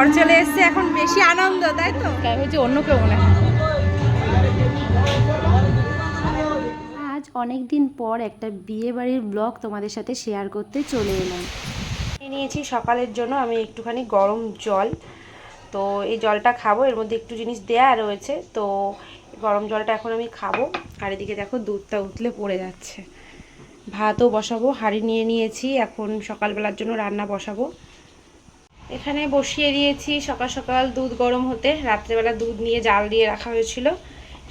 বর চলে এসছে এখন বেশি আনন্দ তাই তো? হচ্ছে অন্য কেউ মনে হয়। আজ অনেক দিন পর একটা বিয়ে বাড়ির ব্লগ তোমাদের সাথে শেয়ার করতে চলে এলাম। নিয়ে নিয়েছি সকালের জন্য আমি একটুখানি গরম জল। তো এই জলটা খাব এর মধ্যে একটু জিনিস দেয়া রয়েছে তো গরম জলটা এখন আমি খাব। আর এদিকে দেখো দুধটা উতলে পড়ে যাচ্ছে। ভাতও বসাবো হাঁড়ি নিয়ে নিয়েছি এখন সকালবেলার জন্য রান্না বসাবো। এখানে বসিয়ে দিয়েছি সকাল সকাল দুধ গরম হতে। রাত্রেবেলা দুধ নিয়ে জাল দিয়ে রাখা হয়েছিল।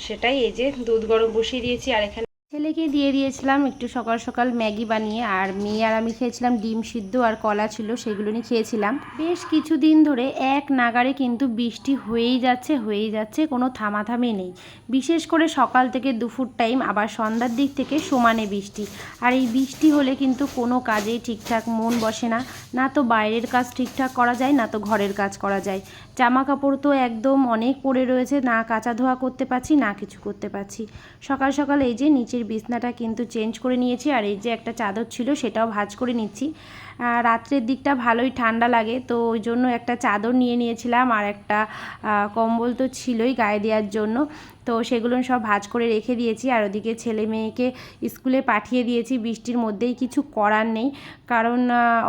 সেটাই এই যে দুধ গরম বসিয়ে দিয়েছি আর এখানে ছেলেকে দিয়ে দিয়েছিলাম একটু সকাল সকাল ম্যাগি বানিয়ে, আর মেয়ে আর আমি খেয়েছিলাম ডিম সিদ্ধ আর কলা ছিল, সেগুলো নিয়ে খেয়েছিলাম। বেশ কিছুদিন ধরে এক নাগারে কিন্তু বৃষ্টি হয়েই যাচ্ছে হয়েই যাচ্ছে, কোনো থামাথামি নেই। বিশেষ করে সকাল থেকে দুপুর টাইম, আবার সন্ধ্যার দিক থেকে সমানে বৃষ্টি। আর এই বৃষ্টি হলে কিন্তু কোনো কাজেই ঠিকঠাক মন বসে না। না তো বাইরের কাজ ঠিকঠাক করা যায়, না তো ঘরের কাজ করা যায়। জামা কাপড় তো একদম অনেক পড়ে রয়েছে, না কাচা ধোয়া করতে পারছি, না কিছু করতে পারছি। সকাল সকাল এই যে নিচের বিছনাটা কিন্তু চেঞ্জ করে নিয়েছি আর এই যে একটা চাদর ছিল সেটাও ভাজ করে নিচ্ছি। রাত্রের দিকটা ভালোই ঠান্ডা লাগে, তো ওই জন্য একটা চাদর নিয়ে নিয়েছিলাম আর একটা কম্বল তো ছিলই গায়ে দেওয়ার জন্য। তো সেগুলো সব ভাঁজ করে রেখে দিয়েছি আর ওদিকে ছেলে মেয়েকে স্কুলে পাঠিয়ে দিয়েছি, বৃষ্টির মধ্যেই কিছু করার নেই। কারণ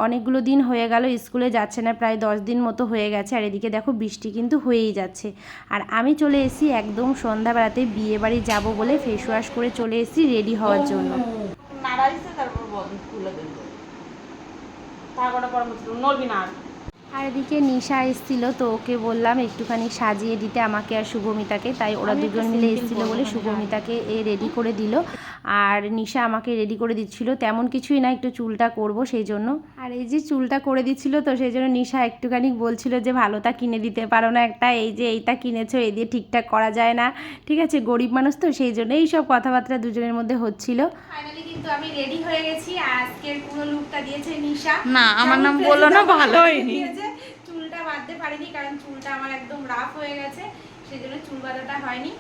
অনেকগুলো দিন হয়ে গেল, স্কুলে যাচ্ছে না, প্রায় দশ দিন মতো হয়ে গেছে আর এদিকে দেখো বৃষ্টি কিন্তু হয়েই যাচ্ছে। আর আমি চলে এসেছি একদম সন্ধ্যাবেলাতে বিয়ে বাড়ি যাব বলে ফেস ওয়াশ করে চলে এসেছি রেডি হওয়ার জন্য নাড়াইছে তারপর বন্ধ খুলে দিল নড়বি না আর। আর এদিকে নিশা এসেছিল তো ওকে বললাম একটুখানি সাজিয়ে দিতে আমাকে আর শুভমিতাকে। তাই ওরা দুজন মিলে এসেছিল বলে শুভমিতাকে এ রেডি করে দিল। আর নিশা আমাকে রেডি করে দিচ্ছিল। তেমন কিছুই না একটু চুলটা করব সেই জন্য। আর এই যে চুলটা করে দিচ্ছিল তো সেই জন্য নিশা একটুখানি বলছিল যে ভালোটা কিনে দিতে পারো না একটা এই যে এইটা কিনেছো এই দিয়ে ঠিকঠাক করা যায় না। ঠিক আছে গরিব মানুষ তো সেই জন্য এই সব কথাবার্তা দুজনের মধ্যে হচ্ছিল। ফাইনালি কিন্তু আমি রেডি হয়ে গেছি আর আজকের পুরো লুকটা দিয়েছে নিশা। না আমার নাম বলল না ভালো হয়নি। চুলটা বাঁধতে পারিনি কারণ চুলটা আমার একদম রাফ হয়ে গেছে সেই জন্য চুল বাঁধাটা হয়নি।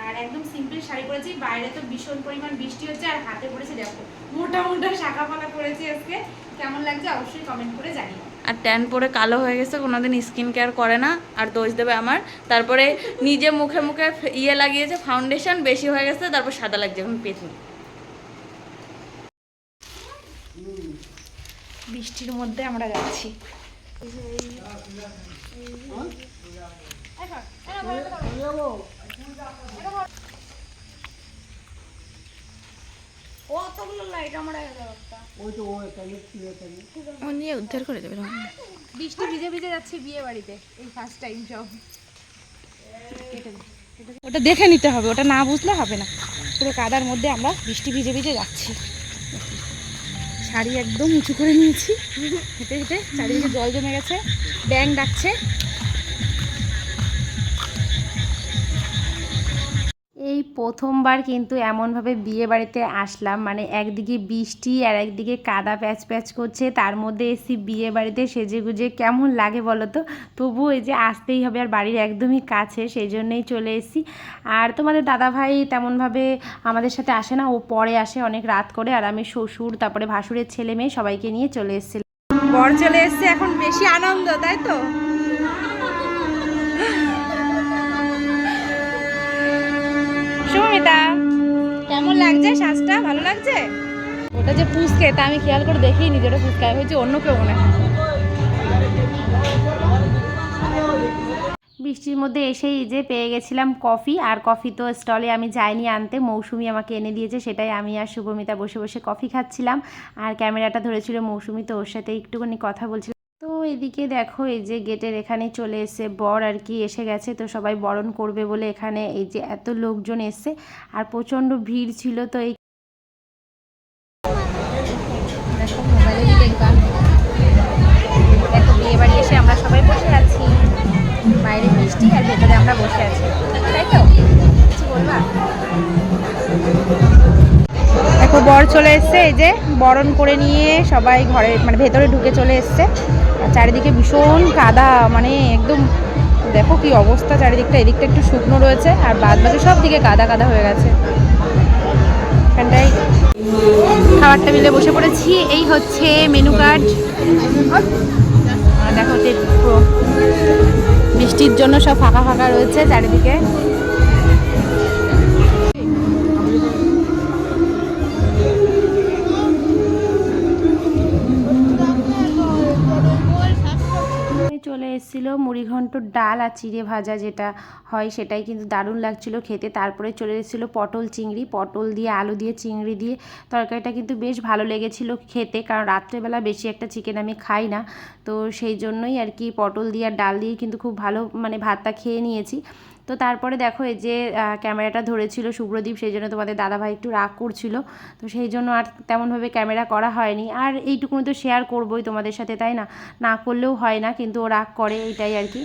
আর একদম সিম্পল শাড়ি পরেছি। বাইরে তো ভীষণ পরিমাণ বৃষ্টি হচ্ছে আর হাতে পড়েছে দেখো। মোটা মোটা শাখা পালা করেছি আজকে। কেমন লাগছে অবশ্যই কমেন্ট করে জানিও। আর ট্যান পরে কালো হয়ে গেছে কোনোদিন স্কিন কেয়ার করে না। আর দোষ দেবে আমার। তারপরে নিজে মুখে মুখে ইয়ে লাগিয়েছে ফাউন্ডেশন বেশি হয়ে গেছে তারপর সাদা লাগছে এখন পেছনে বৃষ্টির মধ্যে আমরা যাচ্ছি। নিয়ে উদ্ধার করে দেবে বৃষ্টি ভিজে ভিজে যাচ্ছে বিয়ে বাড়িতে, এই ফার্স্ট টাইম সব ওটা দেখে নিতে হবে, ওটা না বুঝলে হবে না। পুরো কাদার মধ্যে আমরা বৃষ্টি ভিজে ভিজে যাচ্ছি। শাড়ি একদম উঁচু করে নিয়েছি। হেঁটে হেঁটে চারিদিকে জল জমে গেছে। ব্যাং ডাকছে। প্রথমবার কিন্তু এমনভাবে বিয়ে বাড়িতে আসলাম। মানে একদিকে বৃষ্টি আর একদিকে কাদা প্যাচ প্যাচ করছে। তার মধ্যে এসি বিয়ে বাড়িতে সেজে গুজে কেমন লাগে বলো তো? তবুও এই যে আসতেই হবে আর বাড়ির একদমই কাছে, সেই জন্যেই চলে এসেছি। আর তোমাদের দাদাভাই তেমনভাবে আমাদের সাথে আসে না। ও পরে আসে অনেক রাত করে। আর আমি শ্বশুর, তারপরে ভাসুরের ছেলে মেয়ে সবাইকে নিয়ে চলে এসেছিলাম। বর চলে এসছে, এখন বেশি আনন্দ, তাই তো? লাগছে? শ্বাসটা ভালো লাগছে? ওটা যে পুষকে তা আমি খেয়াল করে দেখিনি যে ওটা পুষকে হয়েছে অন্য কেউ মনে হয়। বৃষ্টির মধ্যে এসেই যে পেয়ে গেছিলাম কফি আর কফি তো স্টলে আমি যাইনি আনতে। মৌসুমি আমাকে এনে দিয়েছে সেটাই আমি আর শুভমিতা বসে বসে কফি খাচ্ছিলাম। আর ক্যামেরাটা ধরেছিল মৌসুমি তো ওর সাথে একটুখানি কথা বলছিলাম। এদিকে দেখো, এই যে গেটের এখানে চলে এসে বর আর কি এসে গেছে। তো সবাই বরণ করবে বলে এখানে এই যে এত লোকজন এসছে আর প্রচণ্ড ভিড় ছিল তো এই বসে আছি। বর চলে এসছে, এই যে বরণ করে নিয়ে সবাই ঘরে মানে ভেতরে ঢুকে চলে এসছে। চারিদিকে ভীষণ কাদা মানে একদম দেখো কি অবস্থা, চারিদিকটা, এদিকটা একটু শুকনো রয়েছে, আর বাদ বাকি সব দিকে কাদা কাদা হয়ে গেছে। এখানটাই খাবারটা মিলে বসে পড়েছি, এই হচ্ছে মেনু কার্ড। দেখো বৃষ্টির জন্য সব ফাঁকা ফাঁকা রয়েছে চারিদিকে। এসেছিল মুড়িঘণ্ট ডাল আর চিড়ে ভাজা যেটা হয় সেটাই কিন্তু দারুণ লাগছিল খেতে। তারপরে চলে এসেছিল পটল চিংড়ি। পটল দিয়ে, আলু দিয়ে, চিংড়ি দিয়ে তরকারিটা কিন্তু বেশ ভালো লেগেছিল খেতে কারণ রাত্রেবেলা বেশি একটা চিকেন আমি খাই না। তো সেই জন্যই আর কি পটল দিয়ে আর ডাল দিয়ে কিন্তু খুব ভালো মানে ভাতটা খেয়ে নিয়েছি। তো তারপরে দেখো এই যে ক্যামেরাটা ধরেছিল শুভ্রদীপ সেই জন্য তোমাদের দাদাভাই একটু রাগ করছিল। তো সেই জন্য আর তেমনভাবে ক্যামেরা করা হয়নি। আর এইটুকুনি তো শেয়ার করবোই তোমাদের সাথে তাই না? না করলেও হয় না কিন্তু ও রাগ করে এইটাই আর কি।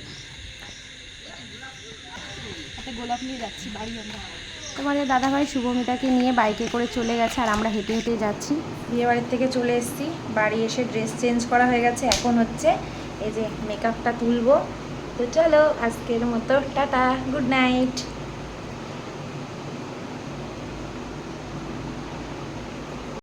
তোমাদের দাদাভাই শুভমিতাকে নিয়ে বাইকে করে চলে গেছে আর আমরা হেঁটে হেঁটে যাচ্ছি। বিয়ে বাড়ির থেকে চলে এসেছি বাড়ি এসে ড্রেস চেঞ্জ করা হয়ে গেছে। এখন হচ্ছে এই যে মেকআপটা তুলবো। তো চলো আজকের মতো টাটা গুড নাইট।